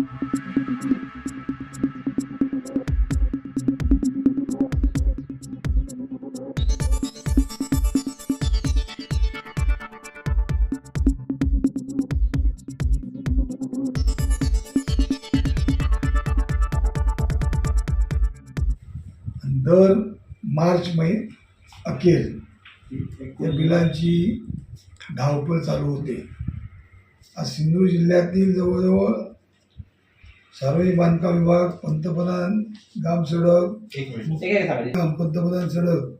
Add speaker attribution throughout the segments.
Speaker 1: दर मार्च मै अखेर या बिलांची धावपळ चालू होते. आज सिंधुदुर्ग जिल्ह्यातील जवळजवळ सार्वजनिक बांधकाम विभाग पंतप्रधान ग्राम सडक
Speaker 2: एक मिनिट. ते काय सांगायचे?
Speaker 1: ग्राम पंतप्रधान सडक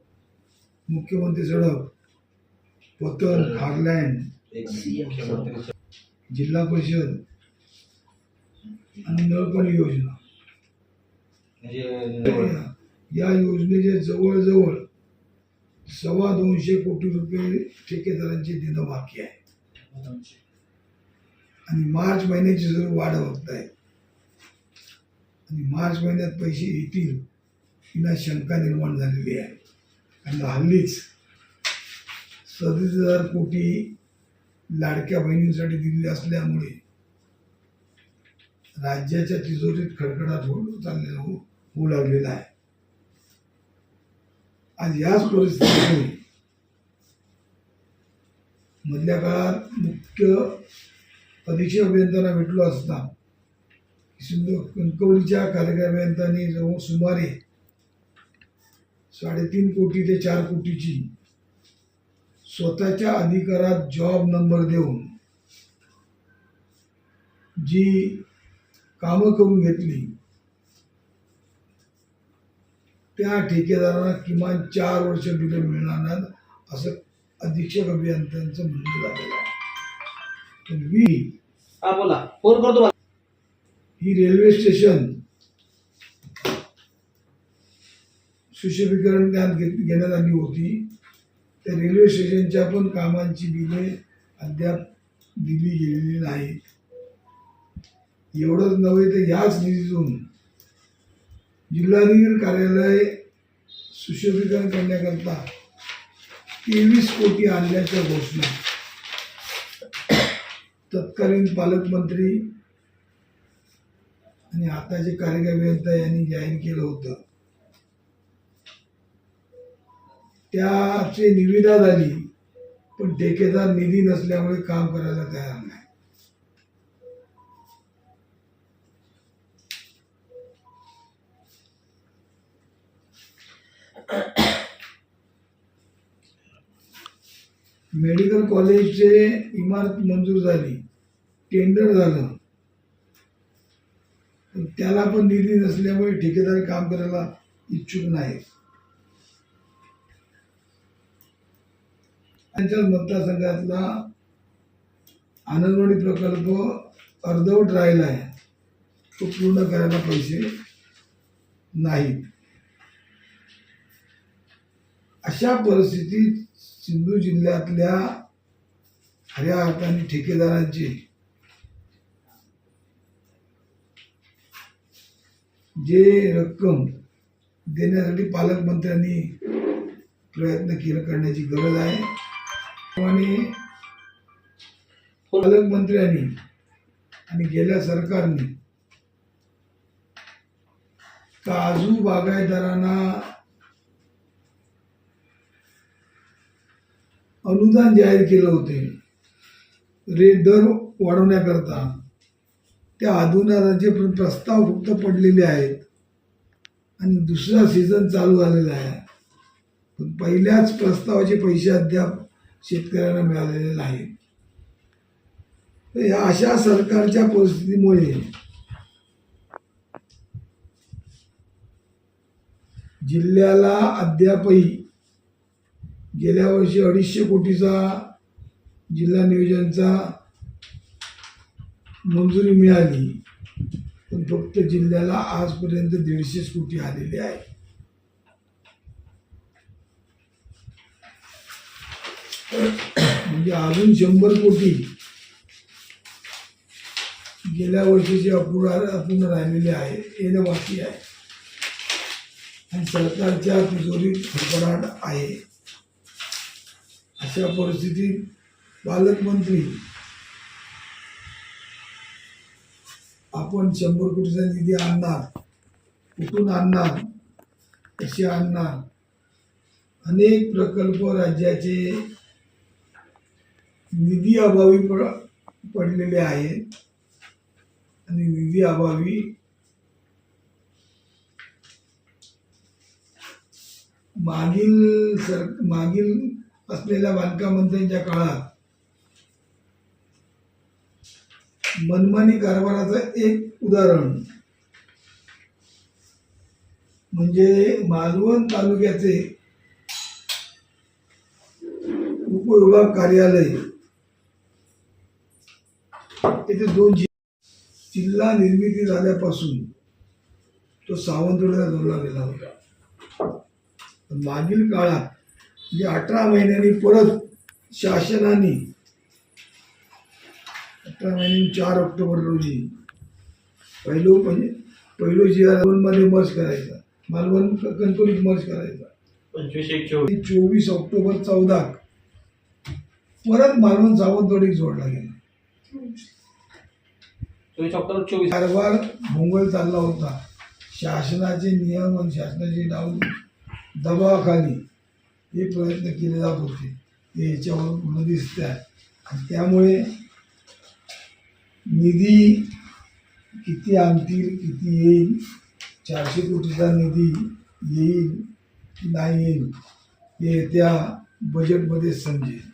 Speaker 1: मुख्यमंत्री सडक पतन खारलँड
Speaker 2: एक मिनिट. मुख्यमंत्री
Speaker 1: जिल्हा परिषद आणि नळपाणी योजना.
Speaker 2: म्हणजे
Speaker 1: या योजनेचे जवळजवळ सव्वा दोनशे कोटी रुपये ठेकेदारांचे देणं बाकी आहे. आणि मार्च महिन्याची जर वाढ बघताय आणि मार्च महिन्यात पैसे येतील हिना शंका निर्माण झालेली आहे. आणि हल्लीच सदतीस हजार कोटी लाडक्या बहिणींसाठी दिलेले असल्यामुळे राज्याच्या तिजोरीत खडखडाट होऊ चाललेला हो, होऊ लागलेला आहे. आज याच परिस्थितीमुळे मधल्या काळात मुख्य अधीक्षक अभियंत्यांना भेटलो असता सिंधू कणकवलीच्या कार्यकारी जवळ सुमारे साडेतीन कोटी ते चार कोटीची स्वतःच्या अधिकारात जॉब नंबर देऊन जी कामं करून घेतली त्या ठेकेदारांना किमान चार वर्ष बिलं मिळणार नाहीत असं अधीक्षक अभियंत्यांचं म्हणणं झालेलं आहे. मी
Speaker 2: हा बोला. फोन करतो
Speaker 1: ही रेल्वे स्टेशन सुशोभीकरण त्यात घेत- घेण्यात आली होती. त्या रेल्वे स्टेशनच्या पण कामांची बिले अद्याप दिली गेलेली नाहीत. एवढंच नव्हे तर याच निधीतून जिल्हाधिकारी कार्यालय सुशोभीकरण करण्याकरता तेवीस कोटी आणल्याच्या घोषणा. तत्कालीन पालकमंत्री आणि आताचे कार्यकारी अभियंता यांनी जाहीर केलं होतं त्याची निविदा झाली पण ठेकेदार निधी नसल्यामुळे काम करायला तयार नाही. मेडिकल कॉलेजचे इमारत मंजूर झाली टेंडर झालं. पण त्याला पण निधी नसल्यामुळे ठेकेदार काम करायला इच्छुक नाही. त्यांच्या मतदारसंघातला आनंदवाडी प्रकल्प अर्धवट राहिला आहे. तो पूर्ण करायला पैसे नाहीत. अशा परिस्थितीत सिंधू जिल्ह्यातल्या खऱ्या अर्थाने ठेकेदारांचे जे रक्कम देण्यासाठी पालकमंत्र्यांनी प्रयत्न केला करण्याची गरज आहे. आणि पालकमंत्र्यांनी आणि गेल्या सरकारने काजू बागायतदारांना अनुदान जाहीर केलं होते रेट दर वाढवण्याकरता त्या अधुनाचे प्रस्ताव फक्त पडलेले आहेत. आणि दुसरा सीझन चालू झालेला आहे. पण पहिल्याच प्रस्तावाचे पैसे अद्याप शेतकऱ्यांना मिळालेले नाहीत. तर या अशा सरकारच्या परिस्थितीमुळे जिल्ह्याला अद्यापही गेल्या वर्षी अडीचशे कोटीचा जिल्हा नियोजनचा मंजुरी मिळाली. पण फक्त जिल्ह्याला आजपर्यंत दीडशे कोटी आलेले आहे म्हणजे अजून शंभर कोटी गेल्या वर्षीचे अपुरा अपूर्ण राहिलेले आहे येणं बाकी आहे. आणि सरकारच्या तिजोरीत फडफडाट आहे. अशा परिस्थितीत पालकमंत्री आपण शंभर कोटीचा निधी आणणार. कुठून आणणार? कसे आणणार? अनेक प्रकल्प राज्याचे निधी अभावी पड पडलेले आहेत. आणि निधी अभावी मागील सर मागील असलेल्या बांधकाम मंत्र्यांच्या काळात मनमानी कारभाराचं एक उदाहरण. म्हणजे मालवण तालुक्याचे उपविभाग कार्यालय. येथे दोन जिल्हा निर्मिती झाल्यापासून तो सावंतवाडीला जोडला गेला होता. मागील काळात म्हणजे अठरा महिन्यांनी परत शासनाने महिन्यांनी चार ऑक्टोबर रोजी पहिलो म्हणजे पहिलो जी आरमध्ये मर्ज करायचा. मालवण कणकोलीत मर्ज करायचा.
Speaker 3: पंचवीस एक चोवीस.
Speaker 1: ऑक्टोबर चौदा. परत मालवण सावंतवाडीत जोडला गेला.
Speaker 2: चोवीस ऑक्टोबर चोवीस.
Speaker 1: कारभार भोंगळ चालला होता. शासनाचे नियम आणि शासनाचे डाव दबावाखाली हे प्रयत्न केले जात होते. हे याच्यावर दिसत आहे. आणि त्यामुळे निधी किती आणतील किती येईल? चारशे कोटीचा निधी येईल की नाही येईल हे त्या बजेटमध्ये समजेल